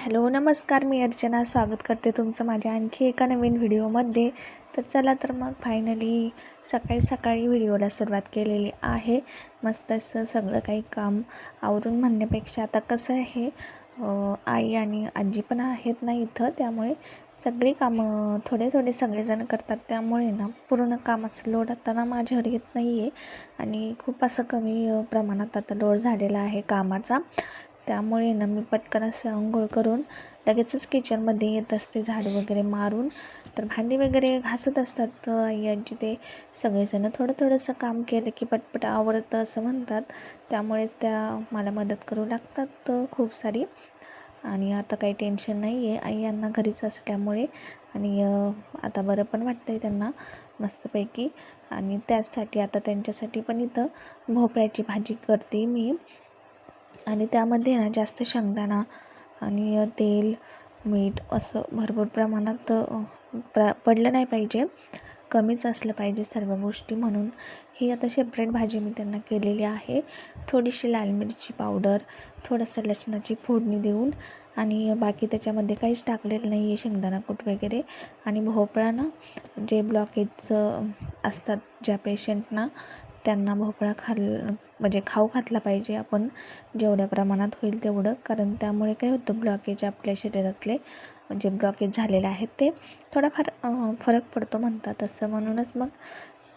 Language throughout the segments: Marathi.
हॅलो नमस्कार मी अर्चना. स्वागत करते तुमचं माझ्या आणखी एका नवीन व्हिडिओमध्ये. तर चला तर मग फायनली सकाळी सकाळी व्हिडिओला सुरुवात केलेली आहे. मस्त असं सगळं काही काम आवरून म्हणण्यापेक्षा आता कसं आहे आई आणि आजी पण आहेत ना इथं त्यामुळे सगळी कामं थोडे थोडे सगळेजण करतात. त्यामुळे ना पूर्ण कामाचं लोड आता ना माझ्यावर येत नाही आहे आणि खूप असं कमी प्रमाणात आता लोड झालेला आहे कामाचा. त्यामुळे ना मी पटकन असं आंघोळ करून लगेचच किचनमध्ये येत असते झाड वगैरे मारून. तर भांडी वगैरे घासत असतात तर आई आजी ते सगळेजण थोडं थोडंसं काम केलं की पटपट आवडतं असं म्हणतात. त्यामुळेच त्या मला मदत करू लागतात खूप सारी. आणि आता काही टेन्शन नाही आहे आई यांना घरीच असल्यामुळे. आणि आता बरं पण वाटतं आहे त्यांना मस्तपैकी. आणि त्याचसाठी आता त्यांच्यासाठी पण इथं भोपळ्याची भाजी करते मी. आणि त्यामध्ये ना जास्त शेंगदाणा आणि तेल मीठ असं भरपूर प्रमाणात प्र पडलं नाही पाहिजे. कमीच असलं पाहिजे सर्व गोष्टी म्हणून. ही आता सेपरेट भाजी मी त्यांना केलेली आहे. थोडीशी लाल मिरची पावडर थोडंसं लसणाची फोडणी देऊन आणि बाकी त्याच्यामध्ये काहीच टाकलेलं नाही आहे शेंगदाणा कूट वगैरे. आणि भोपळा ना जे ब्लॉकेजचं असतात ज्या पेशंटना त्यांना भोपळा खाल म्हणजे खाऊ घातला पाहिजे. आपण जेवढ्या प्रमाणात होईल तेवढं. कारण त्यामुळे काय होतं ब्लॉकेज आपल्या शरीरातले जे ब्लॉकेज झालेले आहेत ते थोडाफार फरक पडतो म्हणतात. असं म्हणूनच मग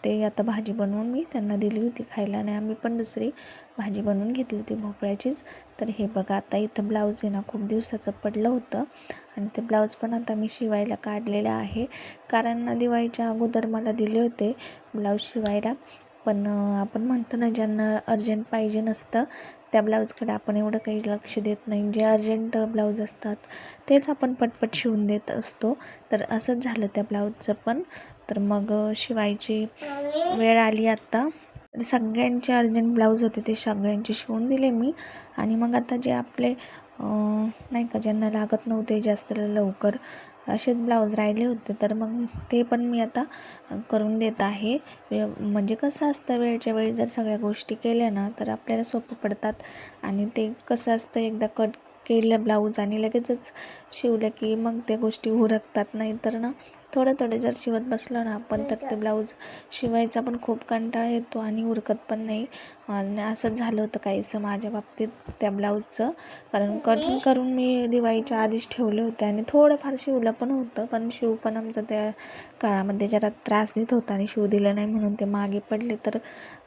ते आता भाजी बनवून मी त्यांना दिली होती खायला आणि आम्ही पण दुसरी भाजी बनवून घेतली होती भोपळ्याचीच. तर हे बघा आता इथं ब्लाऊज आहे ना खूप दिवसाचं पडलं होतं. आणि ते ब्लाऊज पण आता मी शिवायला काढलेलं आहे. कारण दिवाळीच्या अगोदर मला दिले होते ब्लाऊज शिवायला. पण आपण म्हणतो ना ज्यांना अर्जंट पाहिजे नसतं त्या ब्लाऊजकडे आपण एवढं काही लक्ष देत नाही. जे अर्जंट ब्लाऊज असतात तेच आपण पटपट शिवून देत असतो. तर असंच झालं त्या ब्लाऊजचं पण. तर मग शिवायची वेळ आली आत्ता तर सगळ्यांचे अर्जंट ब्लाऊज होते ते सगळ्यांचे शिवून दिले मी. आणि मग आता जे आपले नाही का ज्यांना लागत नव्हते जास्त लवकर असेच ब्लाऊज राहिले होते. तर मग ते पण मी आता करून देत आहे. वे म्हणजे कसं असतं वेळच्या वेळी जर सगळ्या गोष्टी केल्या ना तर आपल्याला सोपं पडतात. आणि ते कसं असतं एकदा कट केलं ब्लाऊज आणि लगेचच शिवलं की मग त्या गोष्टी उरकतात. नाही तर ना थोडं थोडं जर शिवत बसलो ना आपण तर ते ब्लाऊज शिवायचा पण खूप कंटाळा येतो आणि उरकत पण नाही. आणि असंच झालं होतं काहीसं माझ्या बाबतीत त्या ब्लाऊजचं. कारण कटिंग करून मी दिवाळीच्या आधीच ठेवले होते आणि थोडंफार शिवलं पण होतं. पण शिव पण आमचं त्या काळामध्ये जरा त्रास देत होता आणि शिव दिलं नाही म्हणून ते मागे पडले. तर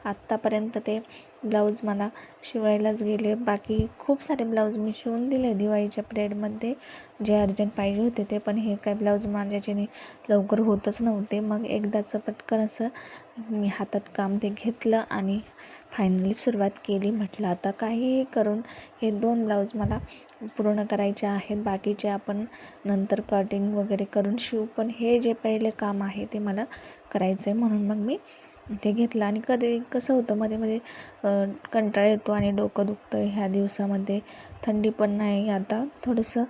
आत्तापर्यंत ते ब्लाऊज मला शिवायलाच गेले. बाकी खूप सारे ब्लाऊज मी शिवून दिले दिवाळीच्या पिरियडमध्ये. जे अर्जंट पाहिजे होते ते पण हे काय ब्लाऊज माझ्याच्याने लवकर होतच नव्हते. मग एकदाचं पटकन असं मी हातात काम ते घेतलं आणि फायनली सुरुवात केली. म्हटलं आता काही करून हे दोन ब्लाऊज मला पूर्ण करायचे आहेत. बाकीचे आपण नंतर कटिंग वगैरे करून शिवू. पण हे जे पहिले काम आहे ते मला करायचं आहे म्हणून मग मी ते घेतलं. आणि कधी कसं होतं मध्ये मध्ये कंटाळा येतो आणि डोकं दुखतं ह्या दिवसामध्ये. थंडी पण नाही. आता थोडंसं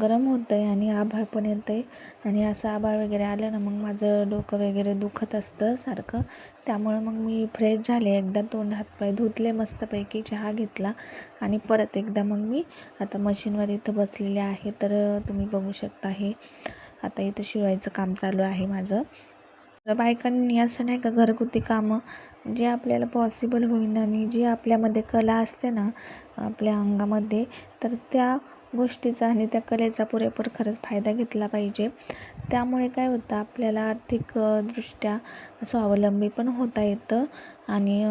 गरम होतं आहे आणि आभाळ पण येतं आहे आणि असं आभाळ वगैरे आलं ना मग माझं डोकं वगैरे दुखत असतं सारखं. त्यामुळं मग मी फ्रेश झाले. एकदा तोंड हातपाय धुतले मस्तपैकी चहा घेतला. आणि परत एकदा मग मी आता मशीनवर इथं बसलेले आहे. तर तुम्ही बघू शकता हे. आता इथं शिवायचं काम चालू आहे माझं. तर बायकांनी असं नाही का घरगुती कामं जे आपल्याला पॉसिबल होईन आणि जी आपल्यामध्ये कला असते ना आपल्या अंगामध्ये तर त्या गोष्टीचा आणि त्या कलेचा पुरेपूर खरंच फायदा घेतला पाहिजे. त्यामुळे काय होतं आपल्याला आर्थिक दृष्ट्या स्वावलंबी पण होता येतं आणि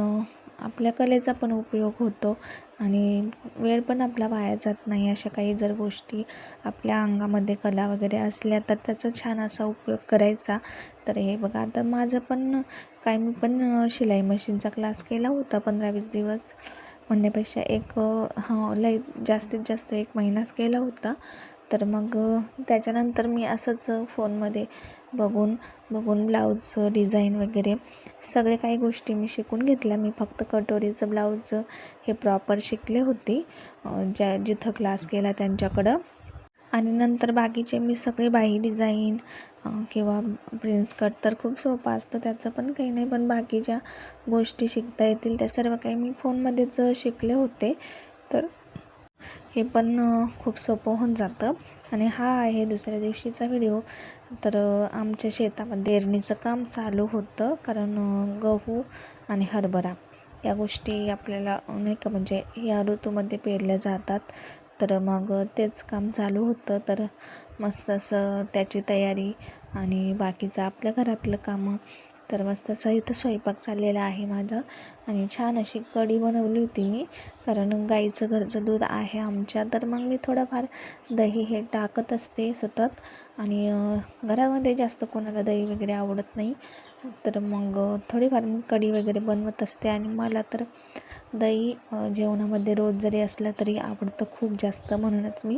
आपल्या कलेचा पण उपयोग होतो. आणि वेळ पण आपला वाया जात नाही. अशा काही जर गोष्टी आपल्या अंगामध्ये कला वगैरे असल्या तर त्याचा छान असा उपयोग करायचा. तर हे बघा आता माझं पण काय मी पण शिलाई मशीनचा क्लास केला होता पंधरा वीस दिवस. म्हणण्यापेक्षा एक हां लय जास्तीत जास्त एक महिनाच केला होता. तर मग त्याच्यानंतर मी असंच फोनमध्ये बघून बघून ब्लाऊजचं डिझाईन वगैरे सगळे काही गोष्टी मी शिकून घेतल्या. मी फक्त कटोरीचं ब्लाऊज हे प्रॉपर शिकले होते. ज्या जिथं क्लास केला त्यांच्याकडं. आणि नंतर बाकीचे मी सगळे बाही डिझाईन किंवा प्रिन्स कट तर खूप सोपं असतं. त्याचं पण काही नाही पण बाकीच्या गोष्टी शिकता येतील त्या सर्व काही मी फोनमध्येच शिकले होते. तर हे पण खूप सोपं होऊन जातं. आणि हा आहे दुसऱ्या दिवशीचा व्हिडिओ तर आमच्या शेतामध्ये एरणीचं काम चालू होतं कारण गहू आणि हरभरा या गोष्टी आपल्याला नाही का म्हणजे या ऋतूमध्ये पेरल्या जातात. तर मग तेच काम चालू होतं. तर मस्त असं त्याची तयारी आणि बाकीचं आपल्या घरातलं कामं तर मस्त असं इथं स्वयंपाक चाललेला आहे माझा. आणि छान अशी कढी बनवली होती मी. कारण गाईचं घरचं दूध आहे आमच्या. तर मग मी थोडंफार दही हे टाकत असते सतत. आणि घरामध्ये जास्त कोणाला दही वगैरे आवडत नाही. तर मग थोडीफार मी कढी वगैरे बनवत असते. आणि मला तर दही जेवणामध्ये रोज जरी असलं तरी आवडतं खूप जास्त म्हणूनच मी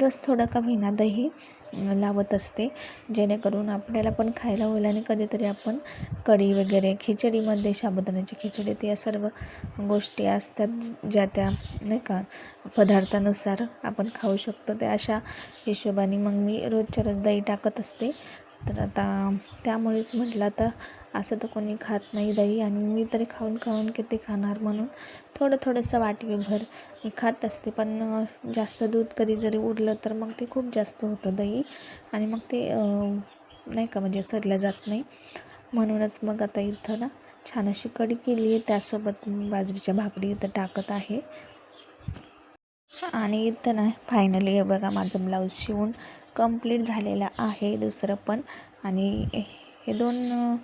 रोज थोडं का होईना दही. लावत असते. जेणेकरून आपल्याला पण खायला होईल आणि कधीतरी आपण कढी वगैरे खिचडीमध्ये साबुदाण्याची खिचडी या सर्व गोष्टी असतात ज्या त्या नाही का पदार्थानुसार आपण खाऊ शकतो. त्या अशा हिशोबाने मग मी रोजच्या रोज दही टाकत असते. तर आता त्यामुळेच म्हटलं आता असं तर कोणी खात नाही दही आणि मी तरी खाऊन खाऊन किती खाणार म्हणून थोडं थोडंसं वाटवीभर मी खात असते. पण जास्त दूध कधी जरी उरलं तर मग ते खूप जास्त होतं दही आणि मग ते नाही का म्हणजे सरलं जात नाही. म्हणूनच मग आता इथं ना छान अशी कढी केली आहे. त्यासोबत मी बाजरीच्या भाकरी इथं टाकत आहे. आणि इथं ना फायनली हे बघा माझं ब्लाऊज शिवून कंप्लीट झालेलं आहे दुसरं पण. आणि हे दोन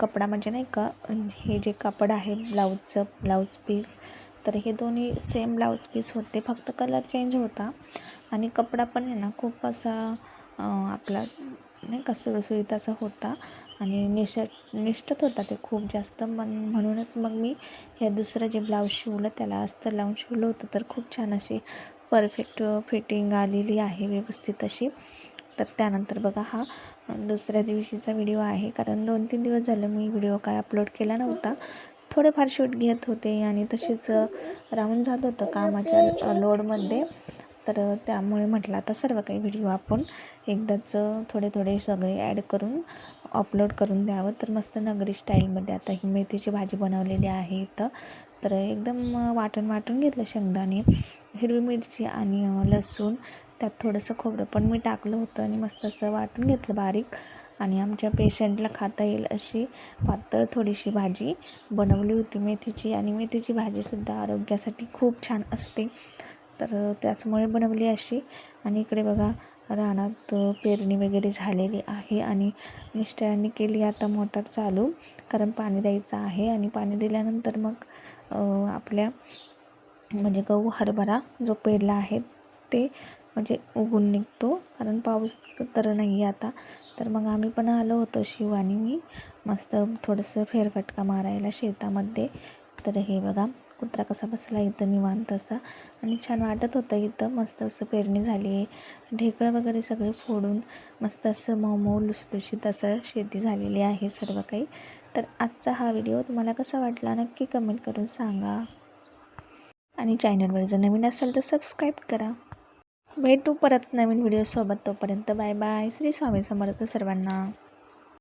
कपडा म्हणजे नाही का हे जे कापड आहे ब्लाऊजचं ब्लाऊज पीस तर हे दोन्ही सेम ब्लाऊज पीस होते फक्त कलर चेंज होता. आणि कपडा पण आहे ना खूप असा आपला नाही का सुरसुरीत असा होता. आणि निश निष्ठत होता ते खूप जास्त. मन म्हणूनच मग मी हे दुसरं जे ब्लाऊज शिवलं त्याला अस्तर लावून शिवलं होतं. तर खूप छान अशी परफेक्ट फिटिंग आलेली आहे व्यवस्थित अशी. तर त्यानंतर बघा हा दुसऱ्या दिवशीचा व्हिडिओ आहे. कारण दोन तीन दिवस झालं मी व्हिडिओ काय अपलोड केला नव्हता. थोडेफार शूट घेत होते आणि तशीच राहून जात होतं कामाच्या लोडमध्ये. तर त्यामुळे म्हटलं आता सर्व काही व्हिडिओ आपण एकदाच थोडे थोडे सगळे ॲड करून अपलोड करून द्यावं. तर मस्त नगरी स्टाईलमध्ये आता ही मेथीची भाजी बनवलेली आहे इथं. तर एकदम वाटण वाटून घेतलं शेंगदाणे. हिरवी मिरची आणि लसूण त्यात थोडंसं खोबरं पण मी टाकलं होतं आणि मस्त असं वाटून घेतलं बारीक. आणि आमच्या पेशंटला खाता येईल अशी पातळ थोडीशी भाजी बनवली होती मेथीची आणि मेथीची भाजीसुद्धा आरोग्यासाठी खूप छान असते. तर त्याचमुळे बनवली अशी. आणि इकडे बघा रानात पेरणी वगैरे झालेली आहे आणि मिस्टरांनी केली आता मोटार चालू. कारण पाणी द्यायचं आहे आणि पाणी दिल्यानंतर मग आपल्या म्हणजे गहू हरभरा जो पेरला आहे ते म्हणजे उगून निघतो. कारण पाऊस तर नाही आहे आता. तर मग आम्ही पण आलो होतो शिव आणि मी मस्त थोडंसं फेरफटका मारायला शेतामध्ये. तर हे बघा कुत्रा कसा बसला इथं निवांत असा. आणि छान वाटत होतं इथं. मस्त असं पेरणी झाली आहे. ढेकळं वगैरे सगळे फोडून मस्त असं मऊ मऊ लुसलुशीत असं शेती झालेली आहे सर्व काही. तर आजचा हा व्हिडिओ तुम्हाला कसा वाटला नक्की कमेंट करून सांगा. आणि चॅनलवर जर नवीन असेल तर सबस्क्राईब करा. भेटू परत नवीन व्हिडिओसोबत तोपर्यंत बाय बाय. श्री स्वामी समर्थ सर्वांना.